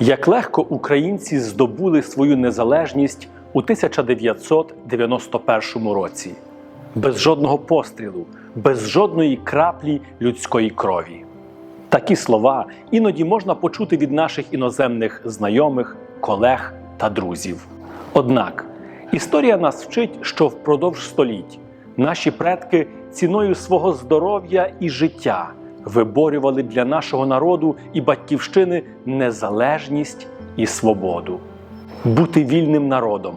Як легко українці здобули свою незалежність у 1991 році, без жодного пострілу, без жодної краплі людської крові. Такі слова іноді можна почути від наших іноземних знайомих, колег та друзів. Однак історія нас вчить, що впродовж століть наші предки ціною свого здоров'я і життя виборювали для нашого народу і батьківщини незалежність і свободу. Бути вільним народом.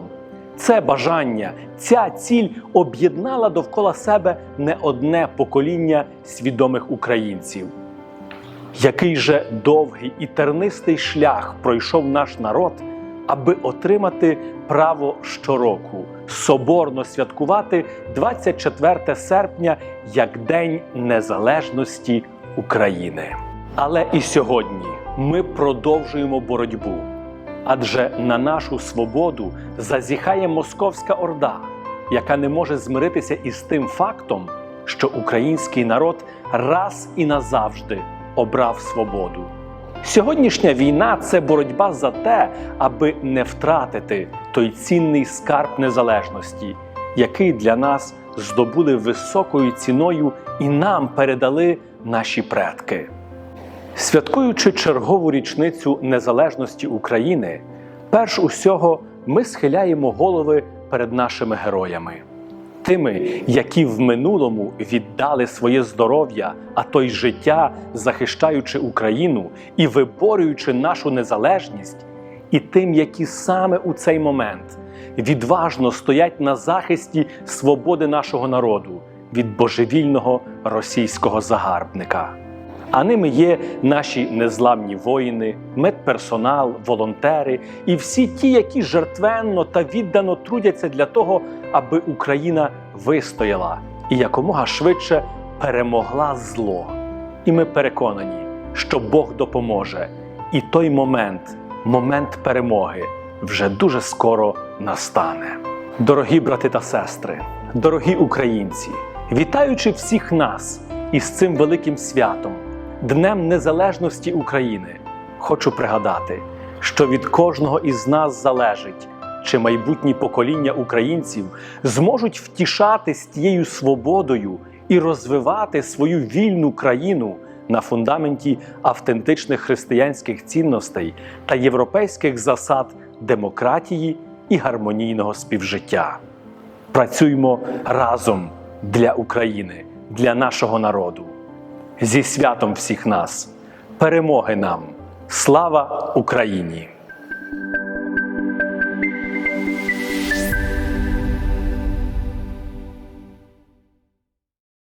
Це бажання, ця ціль об'єднала довкола себе не одне покоління свідомих українців. Який же довгий і тернистий шлях пройшов наш народ, аби отримати право щороку соборно святкувати 24 серпня як День Незалежності України. Але і сьогодні ми продовжуємо боротьбу, адже на нашу свободу зазіхає московська орда, яка не може змиритися із тим фактом, що український народ раз і назавжди обрав свободу. Сьогоднішня війна це боротьба за те, аби не втратити той цінний скарб незалежності, який для нас здобули високою ціною і нам передали наші предки. Святкуючи чергову річницю незалежності України, перш усього ми схиляємо голови перед нашими героями, тими, які в минулому віддали своє здоров'я, а то й життя, захищаючи Україну і виборюючи нашу незалежність, і тим, які саме у цей момент відважно стоять на захисті свободи нашого народу від божевільного російського загарбника. А ними є наші незламні воїни, медперсонал, волонтери і всі ті, які жертвенно та віддано трудяться для того, аби Україна вистояла і якомога швидше перемогла зло. І ми переконані, що Бог допоможе, і той момент, момент перемоги, вже дуже скоро настане. Дорогі брати та сестри, дорогі українці, вітаючи всіх нас із цим великим святом. Днем Незалежності України хочу пригадати, що від кожного із нас залежить, чи майбутні покоління українців зможуть втішатись тією свободою і розвивати свою вільну країну на фундаменті автентичних християнських цінностей та європейських засад демократії і гармонійного співжиття. Працюймо разом для України, для нашого народу зі святом всіх нас. Перемоги нам! Слава Україні!